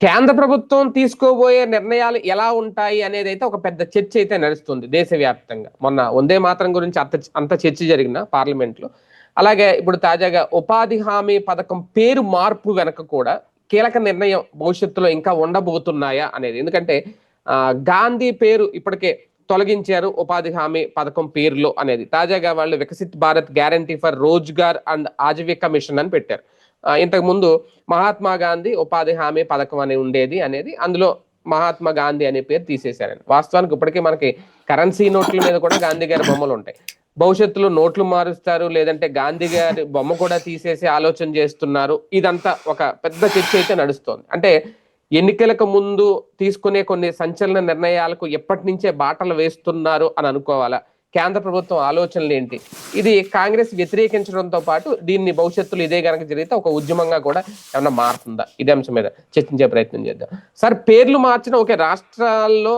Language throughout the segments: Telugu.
కేంద్ర ప్రభుత్వం తీసుకోబోయే నిర్ణయాలు ఎలా ఉంటాయి అనేది అయితే ఒక పెద్ద చర్చ అయితే నడుస్తుంది దేశవ్యాప్తంగా. మొన్న వందే మాత్రం గురించి అంత అంత చర్చ జరిగిన పార్లమెంట్లో అలాగే ఇప్పుడు తాజాగా ఉపాధి హామీ పథకం పేరు మార్పు వెనక కూడా కీలక నిర్ణయం భవిష్యత్తులో ఇంకా ఉండబోతున్నాయా అనేది. ఎందుకంటే ఆ, గాంధీ పేరు ఇప్పటికే తొలగించారు ఉపాధి హామీ పథకం పేరులో అనేది. తాజాగా వాళ్ళు Viksit Bharat guarantee for Rozgar and Ajeevika mission అని పెట్టారు. ఇంతకుముందు ఇంతకు ముందు మహాత్మా గాంధీ ఉపాధి హామీ పథకం అని ఉండేది అనేది అందులో మహాత్మా గాంధీ అనే పేరు తీసేశారని వాస్తవానికి ఇప్పటికే మనకి కరెన్సీ నోట్ల మీద కూడా గాంధీ గారి బొమ్మలు ఉంటాయి. భవిష్యత్తులో నోట్లు మారుస్తారు లేదంటే గాంధీ గారి బొమ్మ కూడా తీసేసి ఆలోచన చేస్తున్నారు. ఇదంతా ఒక పెద్ద చర్చ అయితే నడుస్తోంది. అంటే ఎన్నికలకు ముందు తీసుకునే కొన్ని సంచలన నిర్ణయాలకు ఎప్పటి నుంచే బాటలు వేస్తున్నారు అని అనుకోవాలా? కేంద్ర ప్రభుత్వం ఆలోచనలు ఏంటి? ఇది కాంగ్రెస్ వ్యతిరేకించడంతో పాటు దీన్ని భవిష్యత్తులో ఇదే కనుక జరిగితే ఒక ఉద్యమంగా కూడా ఏమన్నా మారుతుందా? ఇదే అంశం మీద చర్చించే ప్రయత్నం చేద్దాం. సార్ పేర్లు మార్చిన ఒకే రాష్ట్రాల్లో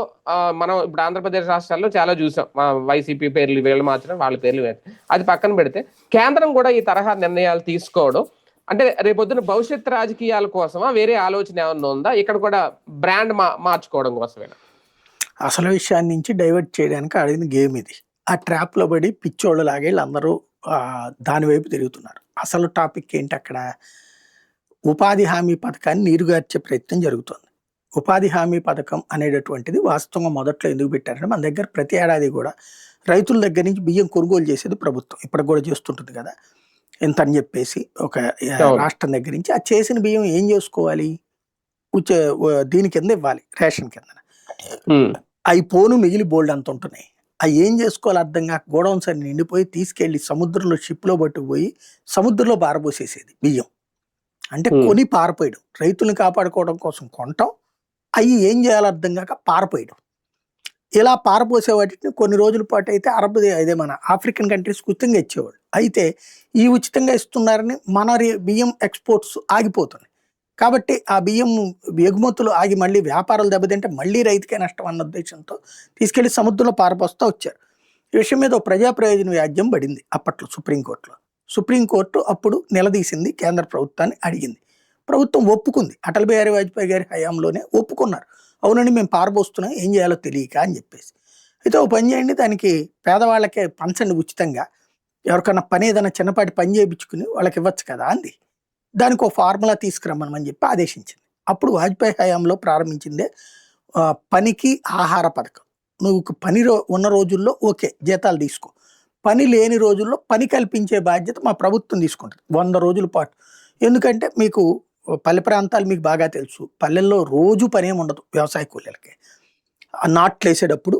మనం ఇప్పుడు ఆంధ్రప్రదేశ్ రాష్ట్రాల్లో చాలా చూసాం. వైసీపీ పేర్లు వీళ్ళు మార్చడం వాళ్ళ పేర్లు అది పక్కన పెడితే కేంద్రం కూడా ఈ తరహా నిర్ణయాలు తీసుకోవడం అంటే రేపొద్దున భవిష్యత్ రాజకీయాల కోసమా వేరే ఆలోచన ఏమన్నా ఉందా? ఇక్కడ కూడా బ్రాండ్ మా మార్చుకోవడం కోసమేనా? అసలు విషయాన్ని నుంచి డైవర్ట్ చేయడానికి ఆడిన గేమ్ ఇది. ఆ ట్రాప్లో పడి పిచ్చోళ్ళు లాగే వీళ్ళందరూ ఆ, దాని వైపు తిరుగుతున్నారు. అసలు టాపిక్ ఏంటి అక్కడ? ఉపాధి హామీ పథకాన్ని నీరుగార్చే ప్రయత్నం జరుగుతుంది. ఉపాధి హామీ పథకం అనేటటువంటిది వాస్తవంగా మొదట్లో ఎందుకు పెట్టారంటే మన దగ్గర ప్రతి ఏడాది కూడా రైతుల దగ్గర నుంచి బియ్యం కొనుగోలు చేసేది ప్రభుత్వం. ఇప్పటికి కూడా చేస్తుంటుంది కదా? ఎంత అని చెప్పేసి ఒక. రాష్ట్రం దగ్గర నుంచి ఆ చేసిన బియ్యం ఏం చేసుకోవాలి? దీని కింద ఇవ్వాలి రేషన్ కింద అవి పోను మిగిలి బోల్డ్ అంత ఉంటున్నాయి. అవి ఏం చేసుకోవాలి అర్థం కాక గోడౌన్స్ అన్ని నిండిపోయి తీసుకెళ్ళి సముద్రంలో షిప్లో పట్టుకుపోయి సముద్రంలో పారబోసేసేది బియ్యం. అంటే. కొని పారపోయడం. రైతుల్ని కాపాడుకోవడం కోసం కొనటం అవి ఏం చేయాలో అర్థం కాక పారపోయడం. ఇలా పారపోసే వాటిని కొన్ని రోజుల పాటు అయితే అరబ్ అదే మన ఆఫ్రికన్ కంట్రీస్ ఉచితంగా ఇచ్చేవాళ్ళు. అయితే ఈ ఉచితంగా ఇస్తున్నారని మన బియ్యం ఎక్స్పోర్ట్స్ ఆగిపోతున్నాయి. కాబట్టి ఆ బియ్యం ఎగుమతులు ఆగి మళ్ళీ వ్యాపారాలు దెబ్బతింటే మళ్ళీ రైతుకే నష్టం అన్న ఉద్దేశంతో తీసుకెళ్ళి సముద్రంలో పారపోస్తూ వచ్చారు. ఈ విషయం మీద ఒక ప్రజా ప్రయోజన వ్యాజ్యం పడింది అప్పట్లో సుప్రీంకోర్టులో. సుప్రీంకోర్టు అప్పుడు నిలదీసింది కేంద్ర ప్రభుత్వాన్ని అడిగింది. ప్రభుత్వం ఒప్పుకుంది. అటల్ బిహారీ వాజ్పేయి గారి హయాంలోనే ఒప్పుకున్నారు. అవునండి మేము పారబోస్తున్నాం ఏం చేయాలో తెలియక అని చెప్పేసి. అయితే ఓ పని చేయండి దానికి పేదవాళ్ళకే పంచండి ఉచితంగా. ఎవరికన్నా పని ఏదైనా చిన్నపాటి పని చేయించుకుని వాళ్ళకి ఇవ్వచ్చు కదా అంది. దానికి ఒక ఫార్ములా తీసుకురమ్మని చెప్పి ఆదేశించింది. అప్పుడు వాజ్పేయి హయాంలో ప్రారంభించిందే పనికి ఆహార పథకం. నువ్వు పని రో ఉన్న రోజుల్లో ఓకే జీతాలు తీసుకో. పని లేని రోజుల్లో పని కల్పించే బాధ్యత మా ప్రభుత్వం తీసుకుంటుంది వంద రోజుల పాటు. ఎందుకంటే మీకు పల్లె ప్రాంతాలు మీకు బాగా తెలుసు పల్లెల్లో రోజు పని ఏమి ఉండదు వ్యవసాయ కూలీలకి. నాట్లు వేసేటప్పుడు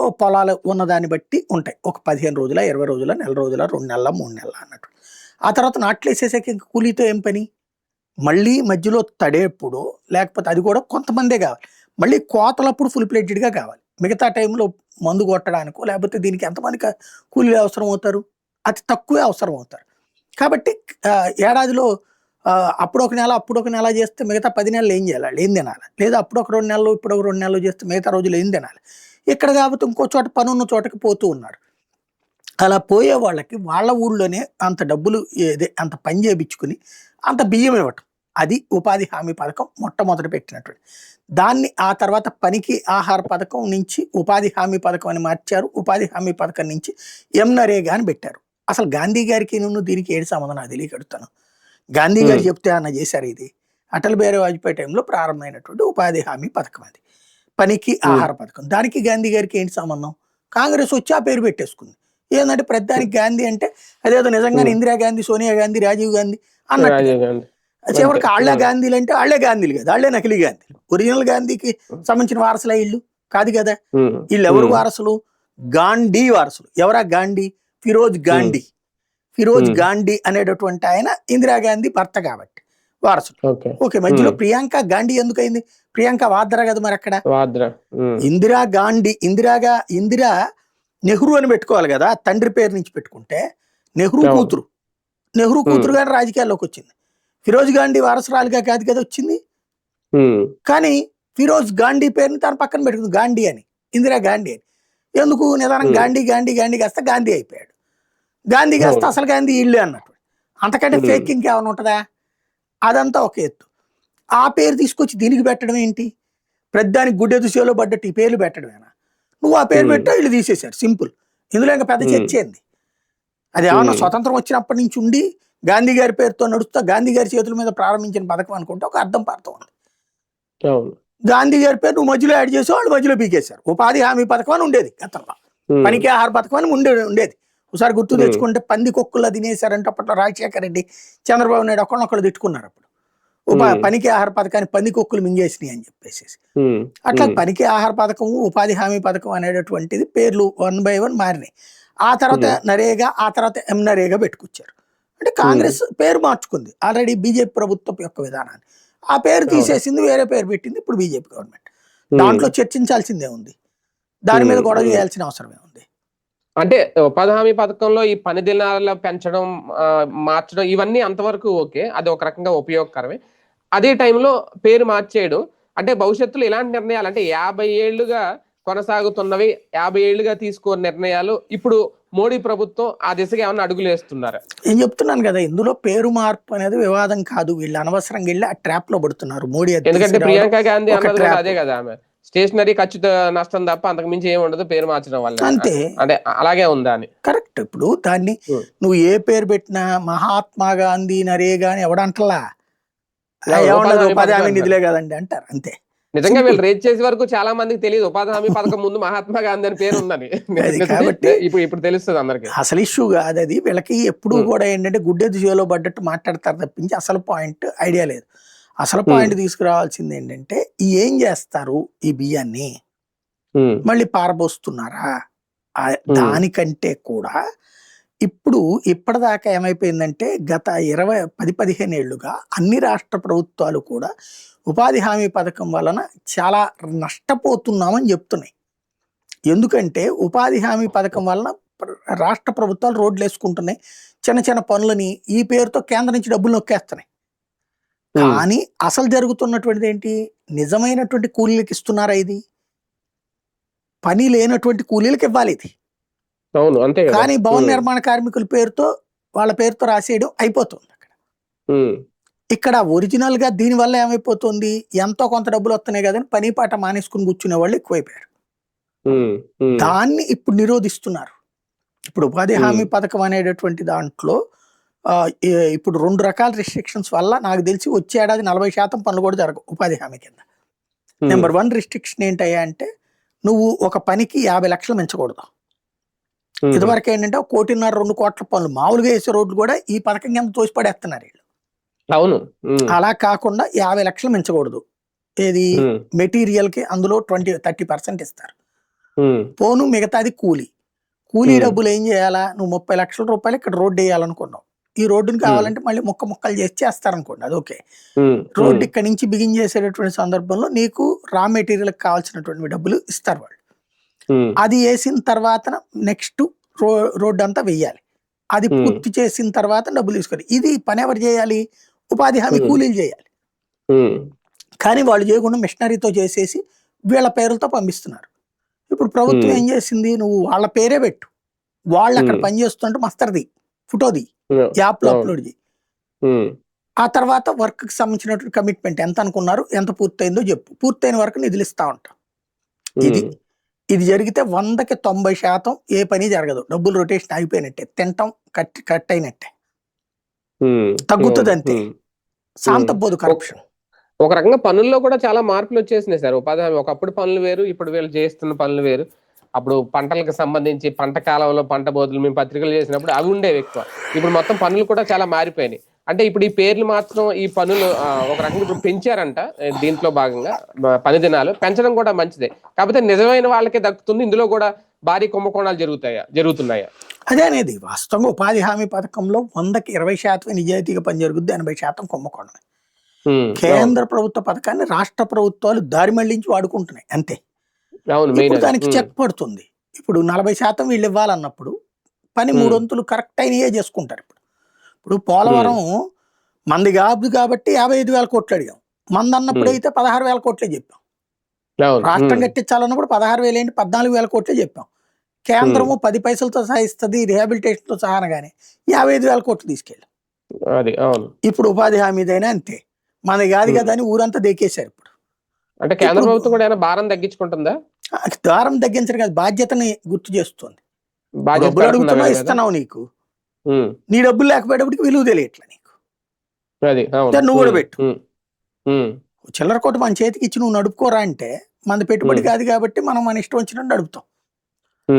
ఓ పొలాలు ఉన్నదాన్ని బట్టి ఉంటాయి. ఒక పదిహేను రోజుల ఇరవై రోజుల నెల రోజుల రెండు నెలల మూడు నెలల అన్నట్టు. ఆ తర్వాత నాట్లు వేసేసాక ఇంక కూలీతో ఏం పని? మళ్ళీ మధ్యలో తడేప్పుడు లేకపోతే అది కూడా కొంతమందే కావాలి. మళ్ళీ కోతలప్పుడు ఫుల్ ప్లేటెడ్గా కావాలి. మిగతా టైంలో మందు కొట్టడానికో లేకపోతే దీనికి ఎంతమందికి కూలీలు అవసరం అవుతారు? అతి తక్కువే అవసరం అవుతారు. కాబట్టి ఏడాదిలో అప్పుడు ఒక నెల అప్పుడు ఒక నెల చేస్తే మిగతా పది నెలలు ఏం చేయాలి? వాళ్ళు ఏం తినాలి? లేదా అప్పుడు ఒక రెండు నెలలు ఇప్పుడు ఒక రెండు నెలలు చేస్తే మిగతా రోజులు ఏం తినాలి? ఇక్కడ కాబట్టి ఇంకో చోట పని ఉన్న చోటకి పోతూ ఉన్నారు. అలా పోయే వాళ్ళకి వాళ్ళ ఊళ్ళోనే అంత డబ్బులు ఏదే అంత పని చేయించుకుని అంత బియ్యం ఇవ్వటం. అది ఉపాధి హామీ పథకం మొట్టమొదటి పెట్టినటువంటి. దాన్ని ఆ తర్వాత పనికి ఆహార పథకం నుంచి ఉపాధి హామీ పథకం అని మార్చారు. ఉపాధి హామీ పథకం నుంచి ఎం నరేగా అని పెట్టారు. అసలు గాంధీ గారికి నువ్వు దీనికి ఏడు సంబంధం నాకు తెలియకడుతాను గాంధీ గారు. చెప్తే అన్న చేశారు ఇది. అటల్ బిహారీ వాజ్పేయి టైంలో ప్రారంభమైనటువంటి ఉపాధి హామీ పథకం అది. పనికి ఆహార పథకం. దానికి గాంధీ గారికి ఏంటి సంబంధం? కాంగ్రెస్ వచ్చి ఆ పేరు పెట్టేసుకుంది. ఏంటంటే ప్రతిదానికి గాంధీ అంటే అదేదో నిజంగానే. ఇందిరాగాంధీ సోనియా గాంధీ రాజీవ్ గాంధీ అన్నట్టు. చివరికి Hmm. గాంధీలు అంటే వాళ్ళే గాంధీలు కదా వాళ్ళే నకిలీ గాంధీలు. ఒరిజినల్ గాంధీకి సంబంధించిన వారసులే ఇల్లు కాదు కదా. వీళ్ళు ఎవరు వారసులు? గాంధీ వారసులు. ఎవరా గాంధీ? ఫిరోజ్ గాంధీ. ఫిరోజ్. గాంధీ అనేటటువంటి ఆయన ఇందిరాగాంధీ భర్త కాబట్టి వారసులు ఓకే. మధ్యలో. ప్రియాంక గాంధీ ఎందుకు అయింది ప్రియాంక వాద్రా కదా మరి అక్కడ ఇందిరా గాంధీ ఇందిరాగా ఇందిరా నెహ్రూ అని పెట్టుకోవాలి కదా తండ్రి పేరు నుంచి పెట్టుకుంటే నెహ్రూ. కూతురు. నెహ్రూ కూతురు గారు రాజకీయాల్లోకి వచ్చింది. ఫిరోజ్ గాంధీ వారసురాలుగా కాదు కదా వచ్చింది? కానీ ఫిరోజ్ గాంధీ పేరుని తన పక్కన పెట్టుకుంది గాంధీ అని ఇందిరా గాంధీ అని. ఎందుకు నిదానం. గాంధీ గాంధీ గాంధీ కాస్త గాంధీ అయిపోయాడు. గాంధీ కాస్త. అసలు గాంధీ ఇల్లు అన్నట్టు. అంతకంటే. ఫేక్ ఇంకేమైనా ఉంటుందా? అదంతా ఒక ఎత్తు. ఆ పేరు తీసుకొచ్చి దీనికి పెట్టడం ఏంటి? ప్రతిదానికి గుడ్డెదు సేలో పడ్డట్టు ఈ పేర్లు పెట్టడమేనా? నువ్వు ఆ పేరు. పెట్టా వీళ్ళు తీసేశారు సింపుల్ ఇందులో ఇంకా పెద్ద. చర్చ ఏంది అది ఏమన్నా. స్వతంత్రం వచ్చినప్పటి నుంచి ఉండి గాంధీ గారి పేరుతో నడుస్తా గాంధీ గారి చేతుల మీద ప్రారంభించిన పథకం అనుకుంటే ఒక అర్థం పడతాం ఉంది గాంధీ గారి పేరు నువ్వు మధ్యలో యాడ్ చేసి వాళ్ళు మధ్యలో పీకేశారు ఉపాధి హామీ పథకం అని ఉండేది గతంలో పనికి ఆహార పథకం అని ఉండే ఉండేది ఒకసారి గుర్తు. తెచ్చుకుంటే పంది కొక్కుల్లో తినేశారంటే అప్పట్లో రాజశేఖర రెడ్డి చంద్రబాబు నాయుడు ఒకళ్ళొకళ్ళు తిట్టుకున్నారు అప్పుడు. పనికి ఆహార పథకాన్ని పంది కొక్కులు మింగేసినాయి అని చెప్పేసి అట్లా పనికి ఆహార పథకం ఉపాధి హామీ పథకం అనేటటువంటిది పేర్లు వన్ బై వన్ మారినాయి. ఆ తర్వాత. నరేగా ఆ తర్వాత ఎం నరేగా పెట్టుకొచ్చారు. అంటే కాంగ్రెస్ పేరు మార్చుకుంది. ఆల్రెడీ బీజేపీ ప్రభుత్వం యొక్క విధానాన్ని. ఆ పేరు తీసేసింది వేరే పేరు పెట్టింది ఇప్పుడు బీజేపీ గవర్నమెంట్. దాంట్లో చర్చించాల్సిందే ఉంది. దాని మీద. గొడవ. చేయాల్సిన అవసరమే ఉంది అంటే ఉపాధి హామీ పథకంలో ఈ పని దినాల పెంచడం మార్చడం ఇవన్నీ అంతవరకు ఓకే. అది ఒక రకంగా ఉపయోగకరమే. అదే టైంలో పేరు మార్చేయడం. అంటే భవిష్యత్తులో ఇలాంటి నిర్ణయాలు అంటే యాభై ఏళ్ళుగా కొనసాగుతున్నవి యాభై ఏళ్ళుగా తీసుకున్న నిర్ణయాలు ఇప్పుడు మోడీ ప్రభుత్వం ఆ దిశగా ఏమన్నా అడుగులు వేస్తున్నారు? నేను చెప్తున్నాను కదా ఇందులో పేరు మార్పు అనేది వివాదం కాదు. వీళ్ళు అనవసరంగా వెళ్ళి ఆ ట్రాప్లో పడుతున్నారు. మోడీ ఎందుకంటే. ప్రియాంక గాంధీ అన్నది. అదే కదా ఆమె. స్టేషనరీ ఖచ్చిత నష్టం తప్ప అంతకు మించి ఏమి ఉండదు పేరు మార్చడం వల్ల అంతే. అంటే అలాగే ఉందా అని. కరెక్ట్. ఇప్పుడు దాన్ని. నువ్వు ఏ పేరు పెట్టినా మహాత్మా గాంధీ నరేగా అని ఎవడంటలా ఏమన్నది ఉపాధి హామీ నిధులే కదండి అంటారు అంతే. నిజంగా. వీళ్ళు రేట్ చేసే వరకు చాలా మందికి తెలియదు ఉపాధి హామీ పథకం ముందు మహాత్మా గాంధీ అని పేరు ఉందని. కాబట్టి- ఇప్పుడు ఇప్పుడు తెలుస్తుంది అందరికి. అసలు ఇష్యూ కాదు అది. వీళ్ళకి ఎప్పుడు. కూడా ఏంటంటే గుడ్డెద్దు చేలో పడ్డట్టు మాట్లాడతారు తప్పించి అసలు పాయింట్ ఐడియా లేదు. అసలు పాయింట్ తీసుకురావాల్సింది ఏంటంటే ఏం చేస్తారు ఈ బియ్యాన్ని? మళ్ళీ పారబోస్తున్నారా? దానికంటే కూడా ఇప్పుడు ఇప్పటిదాకా ఏమైపోయిందంటే గత ఇరవై పది పదిహేను ఏళ్ళుగా అన్ని రాష్ట్ర ప్రభుత్వాలు కూడా ఉపాధి హామీ పథకం వలన చాలా నష్టపోతున్నామని చెప్తున్నాయి. ఎందుకంటే ఉపాధి హామీ పథకం వలన రాష్ట్ర ప్రభుత్వాలు రోడ్లు వేసుకుంటున్నాయి చిన్న చిన్న పనులని ఈ పేరుతో కేంద్రం నుంచి డబ్బులు నొక్కేస్తున్నాయి. కానీ అసలు జరుగుతున్నటువంటిది ఏంటి నిజమైనటువంటి కూలీలకు ఇస్తున్నారా ఇది? పని లేనటువంటి కూలీలకు ఇవ్వాలి ఇది. అవును అంతే కదా. కానీ భవన నిర్మాణ కార్మికుల పేరుతో వాళ్ళ పేరుతో రాసేయడం అయిపోతుంది అక్కడ. ఇక్కడ ఒరిజినల్గా దీని వల్ల ఏమైపోతుంది? ఎంతో కొంత డబ్బులు వస్తున్నాయి కదని పని పాట మానేసుకుని కూర్చునే వాళ్ళు ఎక్కువైపోయారు. దాన్ని ఇప్పుడు నిరోధిస్తున్నారు. ఇప్పుడు ఉపాధి. హామీ పథకం అనేటటువంటి దాంట్లో ఇప్పుడు రెండు రకాల రిస్ట్రిక్షన్స్ వల్ల నాకు తెలిసి వచ్చే ఏడాది నలభై శాతం పనులు కూడా జరగవు ఉపాధి హామీ కింద. నెంబర్ వన్ రిస్ట్రిక్షన్ ఏంటయ్యా అంటే నువ్వు ఒక పనికి యాభై లక్షలు మించకూడదు ఇదివరకు ఏంటంటే కోటిన్నర రెండు కోట్ల పనులు మామూలుగా వేసే రోడ్లు కూడా ఈ పథకం కింద తోసిపడేస్తున్నారు వీళ్ళు. అవును. అలా కాకుండా యాభై లక్షలు మించకూడదు ఏది? మెటీరియల్కి అందులో ట్వంటీ థర్టీ పర్సెంట్ ఇస్తారు. పోను మిగతాది కూలీ. కూలీ. డబ్బులు ఏం చేయాలా? నువ్వు ముప్పై లక్షల రూపాయలు ఇక్కడ రోడ్డు వేయాలనుకున్నావు. ఈ రోడ్డుని కావాలంటే మళ్ళీ ముక్క ముక్కలు చేసి చేస్తారనుకోండి అది ఓకే. రోడ్డు ఇక్కడ నుంచి బిగిన్ చేసేటటువంటి సందర్భంలో నీకు రా మెటీరియల్ కావాల్సినటువంటి డబ్బులు ఇస్తారు వాళ్ళు. అది వేసిన తర్వాత నెక్స్ట్ రో రోడ్డు అంతా వెయ్యాలి. అది. పూర్తి చేసిన తర్వాత డబ్బులు తీసుకోవాలి. ఇది పని ఎవరు చేయాలి? ఉపాధి హామీ. కూలీలు చేయాలి. కానీ వాళ్ళు చేయకుండా మిషనరీతో చేసేసి వీళ్ళ పేర్లతో పంపిస్తున్నారు. ఇప్పుడు ప్రభుత్వం. ఏం చేసింది? నువ్వు వాళ్ళ పేరే పెట్టు. వాళ్ళు అక్కడ Hmm. పని చేస్తుంటే మస్తర్ది. ఫోటోది. యాప్లో అవును. అప్లోడ్ చేయి. ఆ తర్వాత వర్క్కి సంబంధించినటువంటి కమిట్మెంట్ ఎంత అనుకున్నారు ఎంత పూర్తయిందో చెప్పు. పూర్తయిన వరకు నిధులు ఇస్తా ఉంటాం. ఇది. ఇది జరిగితే వందకి తొంభై శాతం ఏ పని జరగదు. డబ్బులు రొటేషన్ అయిపోయినట్టే తింటాం కట్ కట్ అయినట్టే. తగ్గుతుంది అంతే. శాంతపోదు కరప్షన్ ఒక రకంగా పనుల్లో కూడా చాలా మార్పులు వచ్చేసినాయి సార్. ఉపాధి ఒకప్పుడు పనులు వేరు ఇప్పుడు వీళ్ళు చేస్తున్న పనులు వేరు. అప్పుడు పంటలకు సంబంధించి పంట కాలంలో పంట బోధులు మేము పత్రికలు చేసినప్పుడు అవి ఉండేవి ఎక్కువ. ఇప్పుడు మొత్తం పనులు కూడా చాలా మారిపోయినాయి. అంటే ఇప్పుడు ఈ పేర్లు మాత్రం ఈ పనులు ఒక రకంగా ఇప్పుడు పెంచారంట దీంట్లో భాగంగా పని దినాలు. పెంచడం కూడా మంచిదే. కాకపోతే నిజమైన వాళ్ళకే దక్కుతుంది. ఇందులో కూడా భారీ కుంభకోణాలు జరుగుతాయా జరుగుతున్నాయా? అదే అనేది వాస్తవంగా ఉపాధి హామీ పథకంలో వందకి ఇరవై శాతం నిజాయితీగా పని జరుగుద్ది ఎనభై శాతం కుంభకోణం కేంద్ర ప్రభుత్వ పథకాన్ని రాష్ట్ర ప్రభుత్వాలు దారి మళ్ళించి వాడుకుంటున్నాయి. అంతే. ఇప్పుడు దానికి చెక్ పడుతుంది. ఇప్పుడు నలభై శాతం వీళ్ళు ఇవ్వాలన్నప్పుడు పని. మూడు వంతులు కరెక్ట్ అయినయే చేసుకుంటారు ఇప్పుడు. ఇప్పుడు పోలవరం మంది కాదు కాబట్టి యాభై ఐదు వేల కోట్లు అడిగాం. మంది అన్నప్పుడు. అయితే పదహారు వేల కోట్లే చెప్పాం. రాష్ట్రం కట్టించాలన్నప్పుడు పదహారు వేలు ఏంటి పద్నాలుగు వేల కోట్లే చెప్పాం. కేంద్రము పది పైసలతో సహా ఇస్తుంది రిహాబిలిటేషన్తో సహా అనగానే యాభై ఐదు వేల కోట్లు తీసుకెళ్ళి. ఇప్పుడు ఉపాధి హామీదైనా అంతే. మనది కాదు కదా అని ఊరంతా దేకేశారు ఇప్పుడు. అంటే కేంద్ర ప్రభుత్వం కూడా ఏమైనా భారం తగ్గించుకుంటుందా? దారం తగ్గించడం కాదు బాధ్యతని గుర్తు చేస్తుంది డబ్బులు అడుగుతున్నా? ఇస్తున్నావు నీకు నీ డబ్బులు లేకపోయేటప్పటికి విలువ తెలియట్లే నీకు నువ్వు కూడా పెట్టు. చిల్లర కొట్టు మన చేతికి ఇచ్చి నువ్వు నడుపుకోరా అంటే మన పెట్టుబడి. కాదు కాబట్టి మనం మన ఇష్టం వచ్చినట్టు నడుపుతాం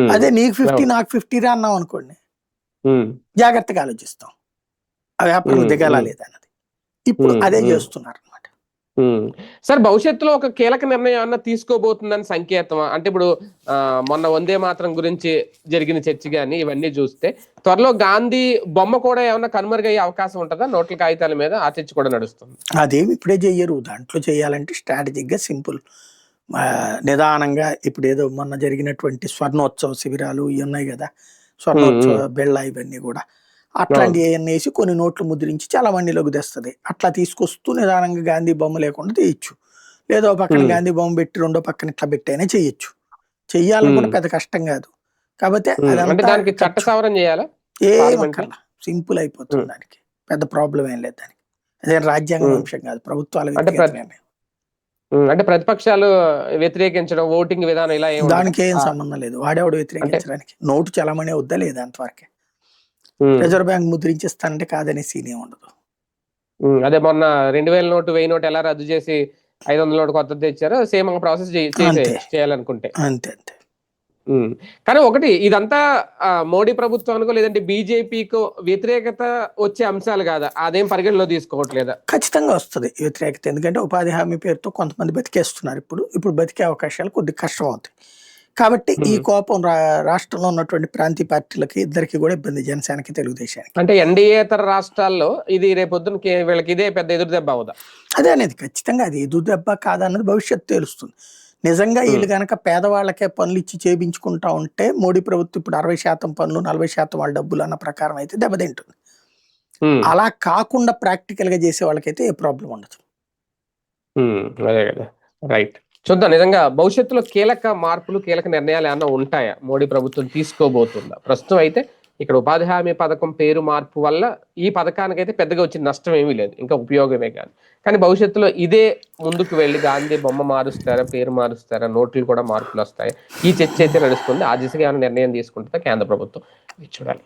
అదే నీకు ఫిఫ్టీ. నాకు ఫిఫ్టీ రా అన్నాం అనుకోండి జాగ్రత్తగా ఆలోచిస్తాం ఆ వ్యాపారం. దిగాలా. లేదా అన్నది ఇప్పుడు. అదే. చేస్తున్నారు. సార్ భవిష్యత్తులో ఒక కీలక నిర్ణయం అన్న తీసుకోబోతుందని సంకేతం అంటే ఇప్పుడు మొన్న వందే మాత్రం గురించి జరిగిన చర్చ కానీ ఇవన్నీ చూస్తే త్వరలో గాంధీ బొమ్మ కూడా ఏమన్నా కనుమరుగయ్యే అవకాశం ఉంటుందా? నోట్ల కాగితాల మీద ఆ చర్చ కూడా నడుస్తుంది. అదేమి ఇప్పుడే చెయ్యరు. దాంట్లో చేయాలంటే స్ట్రాటజిక్గా సింపుల్. నిదానంగా ఇప్పుడు ఏదో మొన్న జరిగినటువంటి స్వర్ణోత్సవ శిబిరాలు ఇవి ఉన్నాయి కదా స్వర్ణోత్సవ బెళ్ళ ఇవన్నీ కూడా. అట్లాంటి వేసి కొన్ని నోట్లు ముద్రించి చాలా మందిలోకి తెస్తుంది. అట్లా తీసుకొస్తూ నిదానంగా గాంధీ బొమ్మ లేకుండా తీయచ్చు. లేదో పక్కన. గాంధీ బొమ్మ పెట్టి రెండో పక్కన ఇట్లా పెట్టైనా చేయొచ్చు. చెయ్యాలని కూడా Hmm. పెద్ద కష్టం కాదు. కాకపోతే దానికి చట్ట చేయాలా? సింపుల్ అయిపోతుంది. దానికి. పెద్ద ప్రాబ్లం ఏం లేదు దానికి. అదే రాజ్యాంగ. అంశం కాదు. ప్రభుత్వాల అంటే ప్రతిపక్షాలు వ్యతిరేకించడం ఓటింగ్ విధానం ఇలా? దానికి ఏం సంబంధం లేదు. వాడేవాడు వ్యతిరేకించడానికి? నోటు చలమనే వద్దా లేదా అంతవరకే? రిజర్వ్ బ్యాంక్ ముద్రించేస్తానంటే కాదనే సీన్ ఉండదు. అదే మొన్న రెండు వేల నోటు వెయ్యి నోటు ఎలా రద్దు చేసి ఐదు వందల నోటు కొత్తది తెచ్చారో సేమ్ ప్రాసెస్. చేయాలనుకుంటే. అంతే అంతే. కానీ ఒకటి ఇదంతా మోడీ ప్రభుత్వానికో లేదంటే బీజేపీకో వ్యతిరేకత వచ్చే అంశాలు కాదా? అదేం పరిగణలో తీసుకోవట్లేదా? ఖచ్చితంగా వస్తుంది వ్యతిరేకత. ఎందుకంటే ఉపాధి హామీ పేరుతో కొంతమంది బతికేస్తున్నారు ఇప్పుడు. ఇప్పుడు బతికే అవకాశాలు కొద్దిగా కష్టం అవుతాయి కాబట్టి ఈ. కోపం రాష్ట్రంలో ఉన్నటువంటి ప్రాంతీయ పార్టీలకి ఇద్దరికి కూడా ఇబ్బంది జనసేనకి తెలుగుదేశానికి. అంటే ఎన్డీఏతర రాష్ట్రాల్లో ఇది రేపొద్దున వీళ్ళకి ఇదే పెద్ద ఎదురు దెబ్బ అవుదా? అదే అనేది ఖచ్చితంగా అది ఎదు దెబ్బ కాదన్నది భవిష్యత్తు తెలుస్తుంది. నిజంగా. వీళ్ళు కనుక పేదవాళ్ళకే పనులు ఇచ్చి చేయించుకుంటా ఉంటే మోడీ ప్రభుత్వం ఇప్పుడు అరవై శాతం పనులు నలభై శాతం వాళ్ళ డబ్బులు అన్న ప్రకారం అయితే దెబ్బతింటుంది. అలా కాకుండా ప్రాక్టికల్గా చేసే వాళ్ళకైతే ఏ ప్రాబ్లం ఉండదు. ఉమ్, అదే కదా. రైట్. చూద్దాం నిజంగా భవిష్యత్తులో కీలక మార్పులు కీలక నిర్ణయాలు ఏమన్నా ఉంటాయా? మోడీ ప్రభుత్వం తీసుకోబోతుందా? ప్రస్తుతం అయితే ఇక్కడ ఉపాధి హామీ పథకం పేరు మార్పు వల్ల ఈ పథకానికైతే పెద్దగా వచ్చిన నష్టం ఏమీ లేదు. ఇంకా ఉపయోగమే కాదు. కానీ భవిష్యత్తులో ఇదే ముందుకు వెళ్ళి గాంధీ బొమ్మ మారుస్తారా పేరు మారుస్తారా నోట్లు కూడా మార్పులు వస్తాయి? ఈ చర్చ అయితే నడుస్తుంది. ఆ దిశగా ఏమైనా నిర్ణయం తీసుకుంటుందా కేంద్ర ప్రభుత్వం? ఇది చూడాలి.